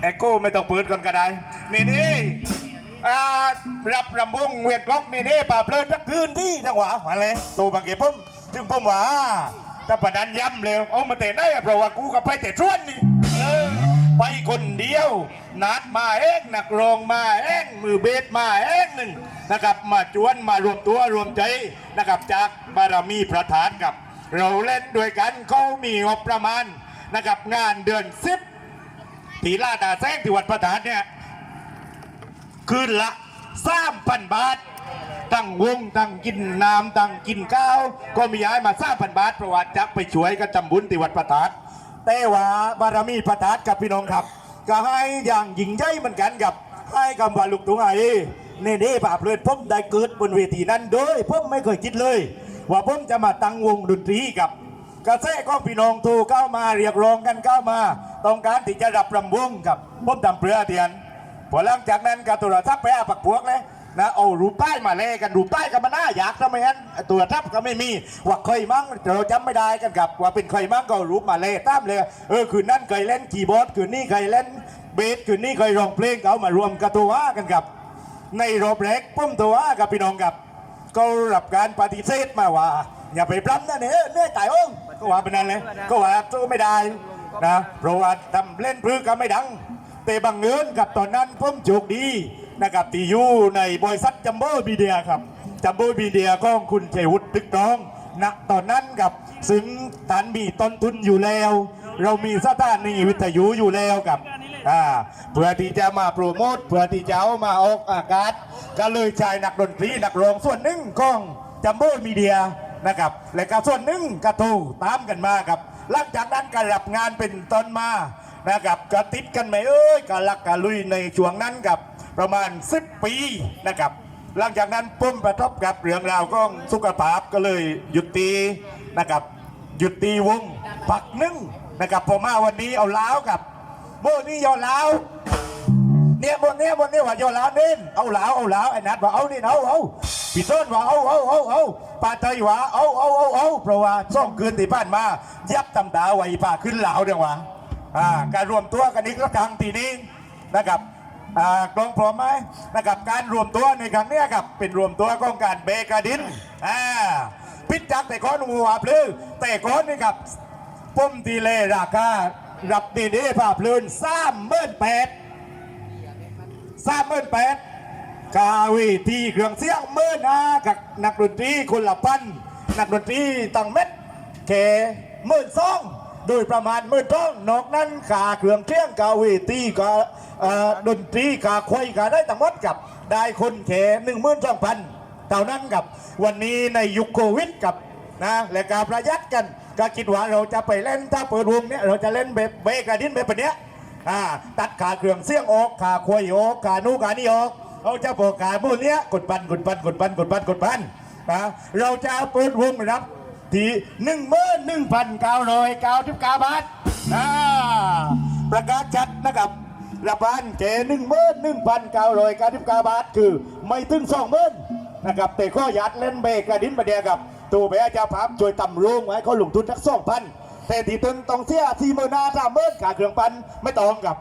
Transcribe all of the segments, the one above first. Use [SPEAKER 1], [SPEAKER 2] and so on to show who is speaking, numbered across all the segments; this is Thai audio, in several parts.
[SPEAKER 1] แอโก้ไม่ต้องเปิดก่อนก็ได้นี่นี่อ่ารับรำวงเวียดล็อกนี่นี่ป่าเพลินทักคืนที่จังหวะมาเลยตัวบางเก็บผมถึงผมว่าถ้าประดันย้ำเร็วเอามาเตะได้เพราะว่ากูกับไปเตะชวนนี่ไปคนเดียว นัดมาเองนักร้องมาเองมือเบสมาเองหนึ่งนะครับมาจวนมารวมตัวรวมใจนะครับจากบารมีประธานกับ เราเล่นด้วยกันเขามีงบประมาณ นะครับงานเดือนสิบทีล่าดาแซงที่วัดประธานเนี่ยคืนละสามพันบาท ตั้งวงตั้งกินน้ำตั้งกินข้าว ก็มีย้ายมาสามพันบาทเพราะว่าจะไปช่วยกันทำบุญที่วัดประธานแต่ว่าบารมีประธานกับพี่น้องครับ ก็ให้อย่างยิ่งใหญ่เหมือนกันกับให้คำว่าลูกตุงไอ้เน่เน่ป่าบเลยผมได้เกิดบนเวทีนั้นโดยผมไม่เคยคิดเลย ว่าผมจะมาตั้งวงดนตรีกับ กระแสของพี่น้องถูกเข้ามาเรียกร้องกันเข้ามา ต้องการที่จะรับรำวงกับผมทำเปลือเทียนพอหลังจากนั้นก็ตัวทัพไปอาปักพวกเลยนะเอารูปใต้มาเล่กันรูปใต้ก็มาหน่าอยากทำไมงั้นตัวทัพก็ไม่มีว่าเคยมั่งเราจำไม่ได้กันกับ ว่าเป็นเคยมั่งก็รูปมาเล่ตามเลยเออคืนนั้นเคยเล่นคีย์บอร์ดคืนนี้เคยเล่นเบสคืนนี้เคยร้องเพลงเอามารวมกับตัวกันกับ ในรอบแรกพุ่มตัวกับพี่น้องกับก็รับการปฏิเสธมาว่า อย่าไปปล้ำนะเนี่ยเนื่อยตายองก็ว่าเป็นนั้นเลยก็ว่าสู้ไม่ได้นะเพราะว่าทำเล่นพลึกก็ไม่ดัง แต่บังเอิญกับตอนนั้นผมโชคดีนะครับที่อยู่ในบริษัทจัมโบ้บีเดียครับจัมโบ้บีเดียของคุณเจวุฒิตึกน้องณตอนนั้นกับซึ่งฐานมีต้นทุนอยู่แล้ว เรามีสถานีวิทยุอยู่แล้วกับอ่าเพื่อที่จะมาโปรโมทเพื่อที่จะเอามาออกอากาศ ก็เลยใช้นักดนตรีนักร้องส่วนหนึ่งของจัมโบ้มีเดีย นะครับ และก็ส่วนหนึ่งกระทูตามกันมาครับ หลังจากนั้นก็รับงานเป็นต้นมานะครับก็ติดกันไหมเอ้ยก็ลักกะลุยในช่วงนั้นกับประมาณ 10 ปีนะครับ หลังจากนั้นปุ้มประทบกับเรื่องราวของสุขภาพก็เลยหยุดตีนะครับหยุดตีวงพักหนึ่งนะครับพอมาวันนี้เอาล้าวกับโบนี่ยอล้าวเนี่ยบนเนี้ยบนเนี้ยว่ายอล้าวเน้นเอาล้าวเอาล้าวไอ้นัดว่าเอานี่เอาเอาพี่ต้นว่าเอาเอาเอาเอา ปาเตยว่าเอาเอาเอาเอาเพราะว่าซ่องคืนที่ผ่านมา ยับตำตาไว้ป้าขึ้นเหลาเดียวว่าอ่าการรวมตัวกันอีกครั้งทีนี้นะครับอ่ากลองพร้อมไหมนะครับการรวมตัวในครั้งนี้ครับเป็นรวมตัวของการเบกระดินอ่าพิจักแต่ก้อนหัวพลือแต่ก้อนนี่ครับปุ่มตีเลราคารับดีดีภาพลื่นสามหมื่นแปดสามหมื่นแปด กาวีทีเครื่องเสียงหมื่นากับนักดนตรีคนละพันนักดนตรีตั้งเม็ดเคหมื่นสองโดยประมาณหมื่นต้องนอกนั้นกาเครื่องเสียงกาวีทีกาเอ่อดนตรีกาควยกาได้ตั้งหมดกับได้คนเคหนึ่งหมื่นสองพันเท่านั้นกับวันนี้ในยุคโควิดกับนะและการประหยัดกันก็คิดว่าเราจะไปเล่นถ้าเปิดวงเนี้ยเราจะเล่นแบบเบกระดินแบบเนี้ยอ่าตัดขาเครื่องเสียงออกขาควยออกขานูขานี่ออก เราจะโปรขาบุญเนี้ยกดปันกดปันกดปันกดปันกดปันนะเราจะเปิดวงรับที่หนึ่งหมื่นหนึ่งพันเก้าร้อยเก้าสิบเก้าบาทอ่าประกาศชัดนะครับรับบ้านแกหนึ่งหมื่นหนึ่งพันเก้าร้อยเก้าสิบเก้าบาทคือไม่ถึงสองหมื่นนะครับแต่ข้อยัดเล่นเบรกกระดินประเดียกับตัวแม่เจ้าภาพช่วยตำรงไว้เขาลงทุนทักสองพันแต่ที่ตึงต้องเสียที่มื่นนาสามหมื่นขาเครื่องปันไม่ต้องกับ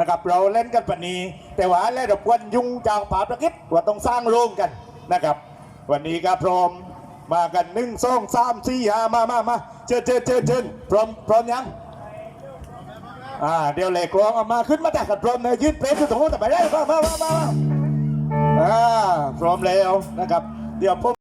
[SPEAKER 1] นะครับเราเล่นกันปานนี้แต่ว่าเล่นรบกวนยุงจางผาประกิจว่าต้องสร้างโรงกันนะครับ วันนี้ก็พร้อมมากันหนึ่งสองสามสี่ห้ามามามาเชิญเชิญเชิญเชิญพร้อมพร้อมยังอ่าเดี๋ยวเหล็กรองออกมาขึ้นมาจากกระพร้อมเลยยืดเพลสุดโต่งแต่ไปได้มามามามามาอ่าพร้อมแล้วนะครับ เดี๋ยวผม